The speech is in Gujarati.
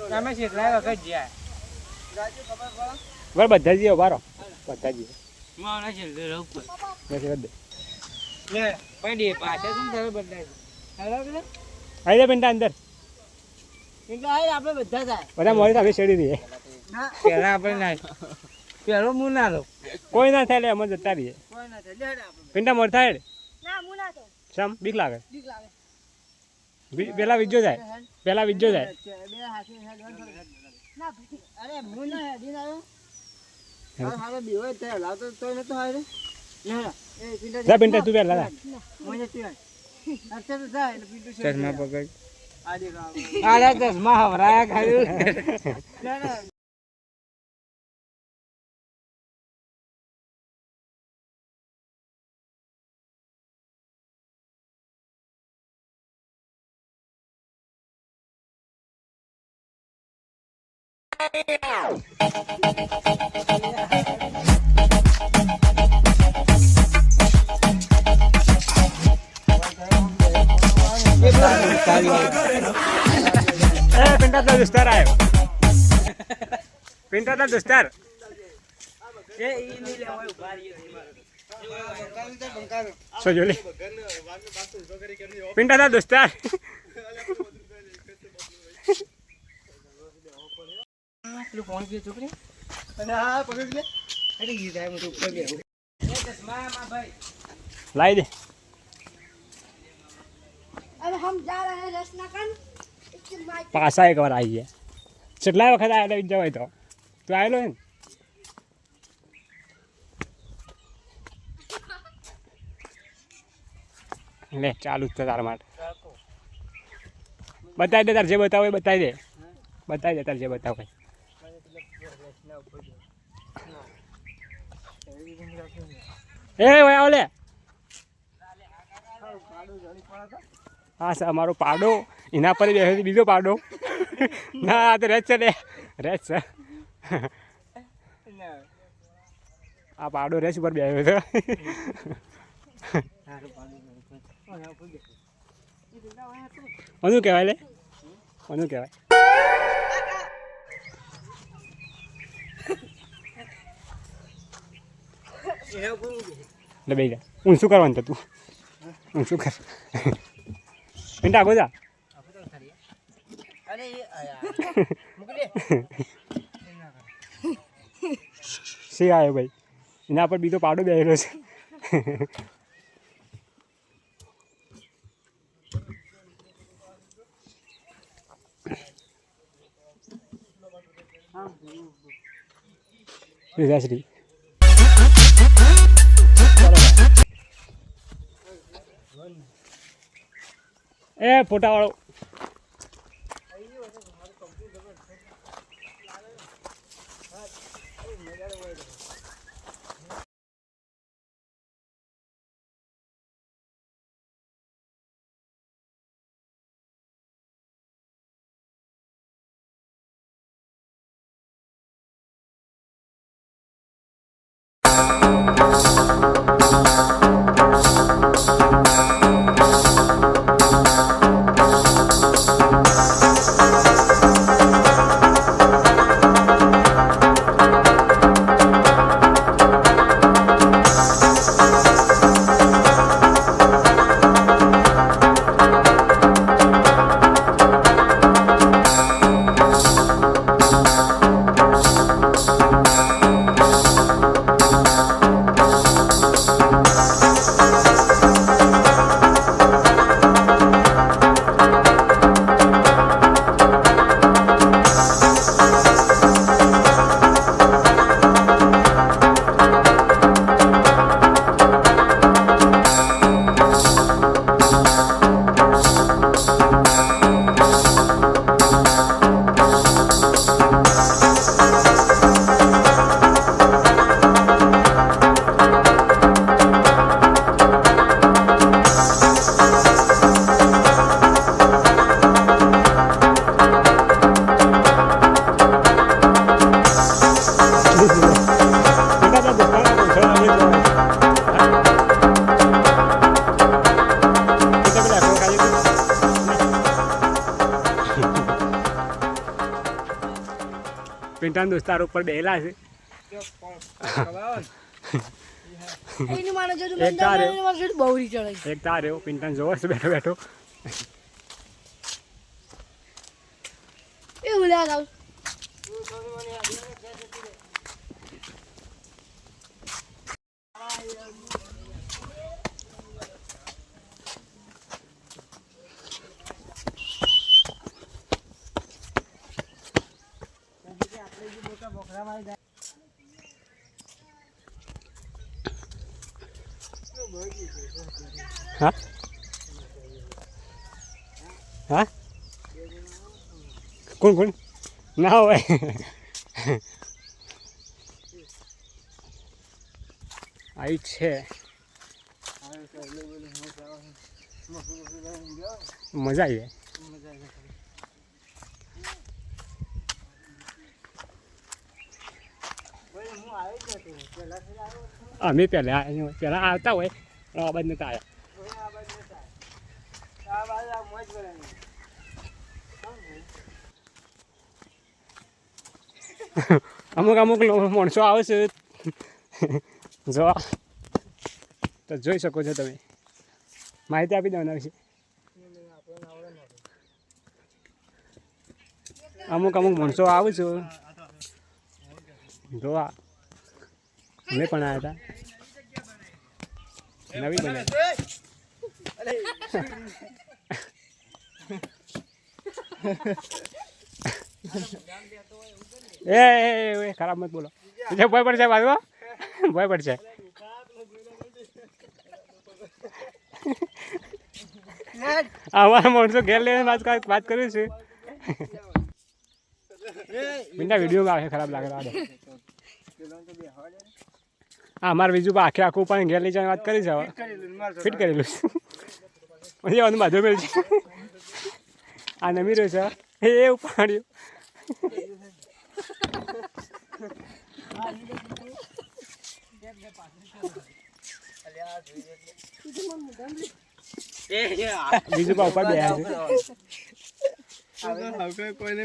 તમે કેટલા વખત જ્યાં બધા જીઓ બારો બધા જીઓ મારા છેલ્લે રહું વધ દે. લે પડી પાછા શું થયું બદલાય હેલો પેલા જા પિંટા અંદર. એટલે આ આપણે બધા બધા મોડી તો આપણે દઈએ. પહેલા આપણે ના. પહેલો હું ના લઉં. કોઈ ના થાય એટલે અમે જતા રહીએ. કોઈ ના થાય. પિંટા મોડ થાય ના હું ના તો સમ બીક લાગે? બીક લાગે. પેલા વિજો જાય. પેલા વિજો જાય. અરે હું ના હેડી ના આવ્યો. હાલ બીવો લાવતો તોય નતો હારે લે પિંડા જા પિંટા તું પહેલા જા ચશ્મા પકડ. આલે ચશ્મા હવરાયા ખાયું ના એ પિંટા તો દોસ્તાર આવ્યો પિંટા તો દોસ્તાર. એ ઈ ની લેવાય ઊભા રહીએ સો જોલી પિંટા તો દોસ્તાર. પેલું ફોન કીધું છોકરી. અને હા પકડ લે અરે ઈ જાય હું તો ઉપર બેહું. એ ચશ્મા માં ભાઈ લાવી દે. अब हम जा रहे हैं रचना कन इसके माइक પાછા એક વાર આવી ગયા કેટલા વખત આવ્યા વિજો હોય તો તું આવેલો હે ને લે ચાલુ જ છે તારા માટે બતાવી દે તાર જે બતાવો એ બતાવી દે બતાવી દે તાર જે બતાવો એ. એ ભાઈ આવો લે હા સર અમારો પાડો. એના પર બેસે બીજો પાડો. ના, આ તો રેજ છે ને. રેજ છે. આ પાડો રેસ ઉપર બેસ્યો કોનું કહેવાય લે? કહેવાય? લે બે જા. હું શું કરવાનું તું? હું શું કર? પિંટા ગોજા સી આવ્યો ભાઈ? એના પર બીજો પાડો બેહેલો છે. વિધાશ્રી એ ફોટાવાળો પિંટાના દોસ્તાર ઉપર બેલા છે. એક તારે. એવો પિંટાને જોવો છે બેઠો બેઠો. એ હા? હા? કોણ કોણ? ના હોય. આવી છે. મજા આવી જાય. અમે પહેલા પહેલા આવતા હોય આ બાજુ નતા અમુક અમુક માણસો આવે છે જોવા તો જોઈ શકો છો તમે માહિતી આપી દેવાના વિશે અમુક અમુક માણસો આવે છે જોવા અમે પણ આવ્યા હતા. નવી બને. એ એ, ખરાબ મત બોલો. ભય પડશે બાજુ ભય પડશે. અમારા માણસો ઘેર લઈને વાત કર- વાત કર્યું છે. મીંડા વિડીયોમાં આવે ખરાબ લાગે હા મારે બીજું આખે આખું પણ ઘેર લઈ જવાની વાત કરી છે હવે. ફિટ કરેલું છે. પછી આનું બાજુ મેળ છે. આ નમી રહ્યો છે એ એવું પાડ્યું બીજું પાપા ઉપર બે કોઈને